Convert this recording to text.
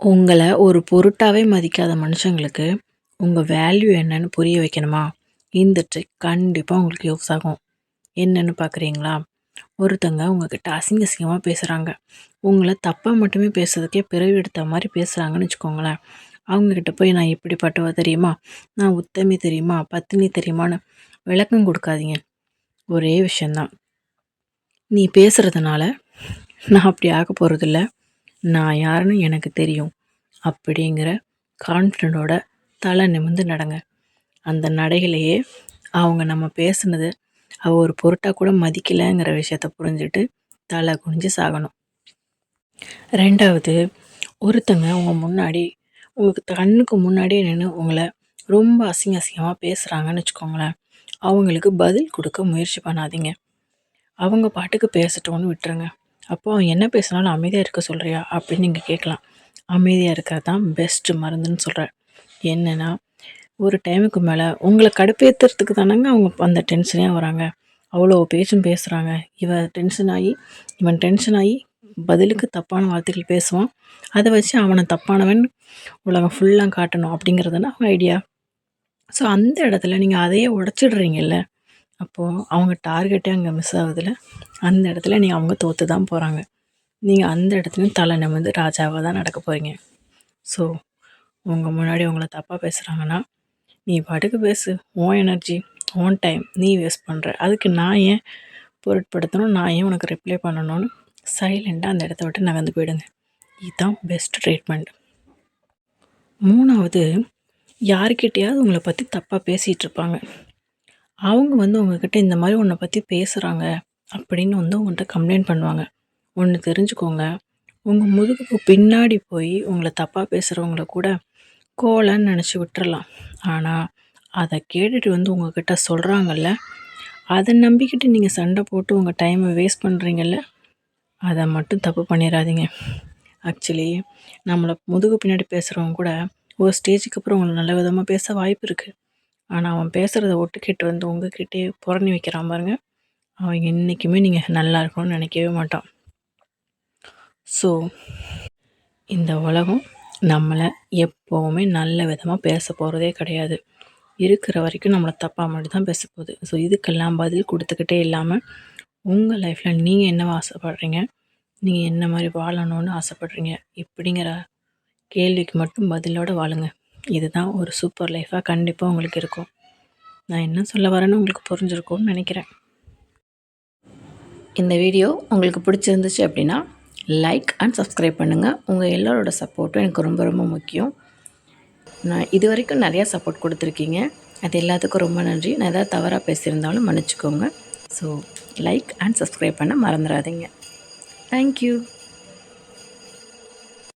உங்களை ஒரு பொருட்டாவே மதிக்காத மனுஷங்களுக்கு, உங்க வேல்யூ என்னன்னு புரிய வைக்கணுமா? இந்த ட்ரிக் கண்டிப்பாக உங்களுக்கு யூஸ் ஆகும். என்னன்னு பார்க்குறீங்களா? ஒருத்தங்க உங்ககிட்ட அசிங்க அசிங்கமாக பேசுகிறாங்க உங்களை தப்பாக மட்டுமே பேசுறதுக்கே பிறவி எடுத்த மாதிரி பேசுகிறாங்கன்னு வச்சுக்கோங்களேன். அவங்கக்கிட்ட போய் நான் இப்படிப்பட்டவ தெரியுமா? நான் உத்தமி தெரியுமா? பத்தினி தெரியுமான்னு விளக்கம் கொடுக்காதீங்க ஒரே விஷயந்தான் நீ பேசுகிறதுனால நான் அப்படி ஆக போறதில்ல. நான் யாருன்னு எனக்கு தெரியும். அப்படிங்கிற கான்ஃபிடென்ட்டோட தலை நிமிர்ந்து நடங்க. அந்த நடையிலேயே அவங்க நம்ம பேசுனது அவ ஒரு பொருட்டாக கூட மதிக்கலைங்கிற விஷயத்த புரிஞ்சுட்டு தலை குனிஞ்சு சாகணும். ரெண்டாவது ஒருத்தங்க உங்கள் முன்னாடி உங்களுக்கு கண்ணுக்கு முன்னாடியே நின்று உங்களை ரொம்ப அசிங்க அசிங்கமாக பேசுகிறாங்கன்னு வச்சுக்கோங்களேன். அவங்களுக்கு பதில் கொடுக்க முயற்சி பண்ணாதீங்க. அவங்க பாட்டுக்கு பேசட்டோன்னு விட்டுருங்க. அப்போ அவன் என்ன பேசினாலும் அமைதியாக இருக்க சொல்கிறியா அப்படின்னு நீங்கள் கேட்கலாம். அமைதியாக இருக்கிறது தான் பெஸ்ட்டு மருந்துன்னு சொல்கிறேன் என்னென்னா ஒரு டைமுக்கு மேலே உங்களை கடுப்பேற்றுறதுக்கு தானங்க அவங்க அந்த டென்ஷனே வராங்க. அவ்வளோ பேச்சும் பேசுகிறாங்க இவன் டென்ஷன் ஆகி இவன் டென்ஷன் ஆகி பதிலுக்கு தப்பான வார்த்தைகள் பேசுவான். அதை வச்சு அவனை தப்பானவன் உலகம் ஃபுல்லாக காட்டணும் அப்படிங்கிறது தானே அவங்க ஐடியா. ஸோ அந்த இடத்துல நீங்கள் அதையே உடச்சிடுறீங்கல்ல அப்போது அவங்க டார்கெட்டே அங்கே மிஸ் ஆகுதுல அந்த இடத்துல நீங்கள் அவங்க தோற்று தான் போகிறாங்க நீங்கள் அந்த இடத்துலையும் தலை நிமிர்ந்து ராஜாவாக தான் நடக்க போகிறீங்க ஸோ உங்கள் முன்னாடி உங்களை தப்பாக பேசுகிறாங்கன்னா நீ பாட்டுக்கு பேசு. ஓன் எனர்ஜி, ஓன் டைம் நீ வேஸ்ட் பண்ணுற அதுக்கு நான் ஏன் பொருட்படுத்தணும்? நான் ஏன் உனக்கு ரிப்ளை பண்ணணும்னு சைலண்ட்டாக அந்த இடத்த விட்டு நகர்ந்து போயிடுங்க. இதுதான் பெஸ்ட் ட்ரீட்மெண்ட். 3வது யார்கிட்டயாவது உங்கள பத்தி தப்பா பேசிட்டு இருப்பாங்க. அவங்க வந்து உங்ககிட்ட இந்த மாதிரி உன்னை பற்றி பேசுகிறாங்க அப்படின்னு வந்து உங்கள்கிட்ட கம்ப்ளைண்ட் பண்ணுவாங்க. ஒன்று தெரிஞ்சுக்கோங்க. உங்கள் முதுகுக்கு பின்னாடி போய் உங்களை தப்பாக பேசுகிறவங்கள கூட கோலன்னு நினச்சி விட்டுறலாம். ஆனால் அதை கேட்டுட்டு வந்து உங்ககிட்ட சொல்கிறாங்கல்ல அதை நம்பிக்கிட்டு நீங்கள் சண்டை போட்டு உங்கள் டைமை வேஸ்ட் பண்ணுறீங்கல்ல அதை மட்டும் தப்பு பண்ணிடாதீங்க ஆக்சுவலி நம்மளை முதுகு பின்னாடி பேசுகிறவங்க கூட ஒரு ஸ்டேஜுக்கு அப்புறம் உங்களை நல்ல விதமாக பேச வாய்ப்பு இருக்குது ஆனால் அவன் பேசுகிறத ஒட்டுக்கிட்டு வந்து உங்ககிட்டே புறணி வைக்கிறான் பாருங்க, அவன் என்றைக்குமே நீங்கள் நல்லா இருக்கணும்னு நினைக்கவே மாட்டான். ஸோ இந்த உலகம் நம்மளை எப்போவுமே நல்ல விதமாக பேச போகிறதே கிடையாது. இருக்கிற வரைக்கும் நம்மளை தப்பாக மட்டும் தான் போகுது. ஸோ இதுக்கெல்லாம் பதில் கொடுத்துக்கிட்டே இல்லாமல் உங்கள் லைஃப்பில் நீங்கள் என்னவோ ஆசைப்படுறீங்க? நீங்கள் என்ன மாதிரி வாழணும்னு ஆசைப்படுறீங்க? இப்படிங்கிற கேள்விக்கு மட்டும் பதிலோட வாழுங்க. இதுதான் ஒரு சூப்பர் லைஃபாக கண்டிப்பாக உங்களுக்கு இருக்கும். நான் என்ன சொல்ல வரேன்னு உங்களுக்கு புரிஞ்சிருக்கும்னு நினைக்கிறேன் இந்த வீடியோ உங்களுக்கு பிடிச்சிருந்துச்சு அப்படின்னா, லைக் அண்ட் சப்ஸ்கிரைப் பண்ணுங்கள் உங்கள் எல்லோரோட சப்போர்ட்டும் எனக்கு ரொம்ப ரொம்ப முக்கியம். நான் இது வரைக்கும் நிறையா சப்போர்ட் கொடுத்துருக்கீங்க அது எல்லாத்துக்கும் ரொம்ப நன்றி. நான் எதாவது தவறாக பேசியிருந்தாலும் மன்னிச்சிக்கோங்க ஸோ லைக் அண்ட் சப்ஸ்கிரைப் பண்ண மறந்துடாதீங்க தேங்க் யூ.